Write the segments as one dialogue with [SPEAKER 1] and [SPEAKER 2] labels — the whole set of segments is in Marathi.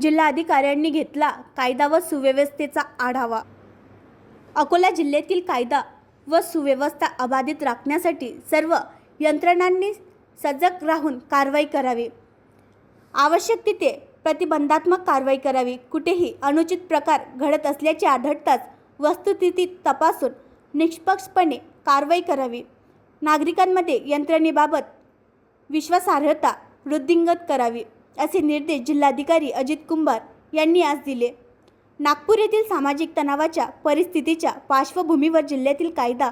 [SPEAKER 1] जिल्हाधिकाऱ्यांनी घेतला कायदा व सुव्यवस्थेचा आढावा. अकोला जिल्ह्यातील कायदा व सुव्यवस्था अबाधित राखण्यासाठी सर्व यंत्रणांनी सजग राहून कारवाई करावी. आवश्यक तिथे प्रतिबंधात्मक कारवाई करावी. कुठेही अनुचित प्रकार घडत असल्याचे आढळताच वस्तुस्थिती तपासून निष्पक्षपणे कारवाई करावी. नागरिकांमध्ये यंत्रणेबाबत विश्वासार्हता वृद्धिंगत करावी. असे निर्देश जिल्हाधिकारी अजित कुंभार यांनी आज दिले. नागपूर येथील सामाजिक तणावाच्या परिस्थितीच्या पार्श्वभूमीवर जिल्ह्यातील कायदा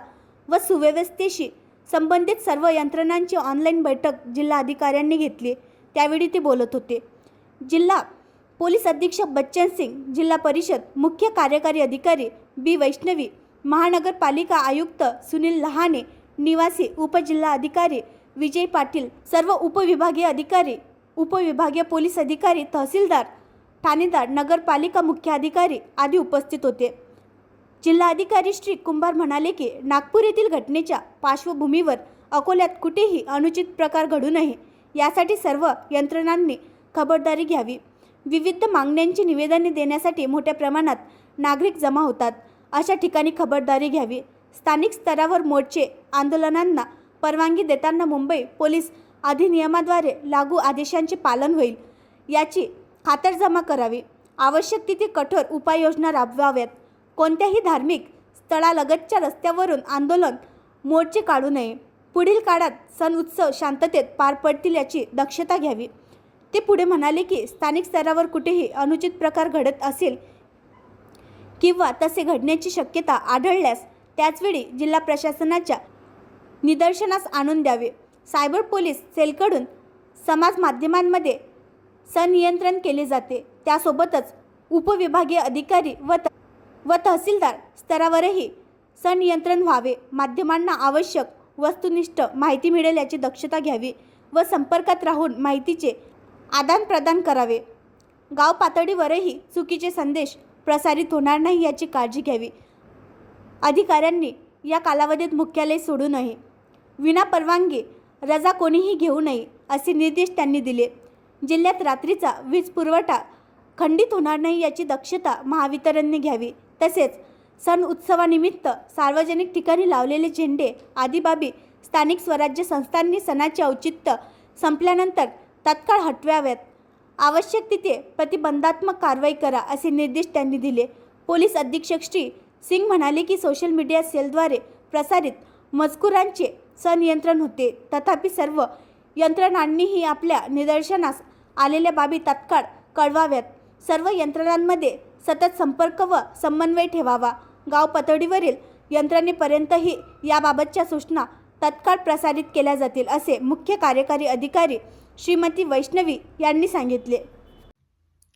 [SPEAKER 1] व सुव्यवस्थेशी संबंधित सर्व यंत्रणांची ऑनलाईन बैठक जिल्हाधिकाऱ्यांनी घेतली. त्यावेळी ते बोलत होते. जिल्हा पोलीस अधीक्षक बच्चन सिंग जिल्हा परिषद मुख्य कार्यकारी अधिकारी बी वैष्णवी महानगरपालिका आयुक्त सुनील लहाने निवासी उपजिल्हाधिकारी विजय पाटील सर्व उपविभागीय अधिकारी उपविभागीय पोलीस अधिकारी तहसीलदार ठाणेदार नगरपालिका मुख्याधिकारी आदी उपस्थित होते. जिल्हाधिकारी श्री कुंभार म्हणाले की नागपूर येथील घटनेच्या पार्श्वभूमीवर अकोल्यात कुठेही अनुचित प्रकार घडू नये यासाठी सर्व यंत्रणांनी खबरदारी घ्यावी. विविध मागण्यांची निवेदने देण्यासाठी मोठ्या प्रमाणात नागरिक जमा होतात. अशा ठिकाणी खबरदारी घ्यावी. स्थानिक स्तरावर मोर्चे आंदोलनांना परवानगी देताना मुंबई पोलीस अधिनियमाद्वारे लागू आदेशांचे पालन होईल याची खातरजमा करावी. आवश्यक तिथे कठोर उपाययोजना राबवाव्यात. कोणत्याही धार्मिक स्थळालगतच्या रस्त्यावरून आंदोलन मोर्चे काढू नये. पुढील काळात सण उत्सव शांततेत पार पडतील याची दक्षता घ्यावी. ते पुढे म्हणाले की स्थानिक स्तरावर कुठेही अनुचित प्रकार घडत असेल किंवा तसे घडण्याची शक्यता आढळल्यास त्याचवेळी जिल्हा प्रशासनाच्या निदर्शनास आणून द्यावे. सायबर पोलीस सेलकडून समाज माध्यमांमध्ये संनियंत्रण केले जाते. त्यासोबतच उपविभागीय अधिकारी व त व तहसीलदार स्तरावरही संनियंत्रण व्हावे. माध्यमांना आवश्यक वस्तुनिष्ठ माहिती मिळेल याची दक्षता घ्यावी व संपर्कात राहून माहितीचे आदानप्रदान करावे. गाव पातळीवरही चुकीचे संदेश प्रसारित होणार नाही याची काळजी घ्यावी. अधिकाऱ्यांनी या कालावधीत मुख्यालय सोडू नये विना परवानगी रजा कोणीही घेऊ नये असे निर्देश त्यांनी दिले. जिल्ह्यात रात्रीचा वीज पुरवठा खंडित होणार नाही याची दक्षता महावितरणने घ्यावी. तसेच सण उत्सवानिमित्त सार्वजनिक ठिकाणी लावलेले झेंडे आदी बाबी स्थानिक स्वराज्य संस्थांनी सणाचे औचित्य संपल्यानंतर तत्काळ हटवाव्यात. आवश्यक तिथे प्रतिबंधात्मक कारवाई करा असे निर्देश त्यांनी दिले. पोलीस अधीक्षक श्री सिंग म्हणाले की सोशल मीडिया सेलद्वारे प्रसारित मजकुरांचे संनियंत्रण होते. तथापि सर्व यंत्रणांनीही आपल्या निदर्शनास आलेल्या बाबी तात्काळ कळवाव्यात. सर्व यंत्रणांमध्ये सतत संपर्क व समन्वय ठेवावा. गाव पातळीवरील यंत्रणेपर्यंतही याबाबतच्या सूचना तत्काळ प्रसारित केल्या जातील असे मुख्य कार्यकारी अधिकारी श्रीमती वैष्णवी यांनी सांगितले.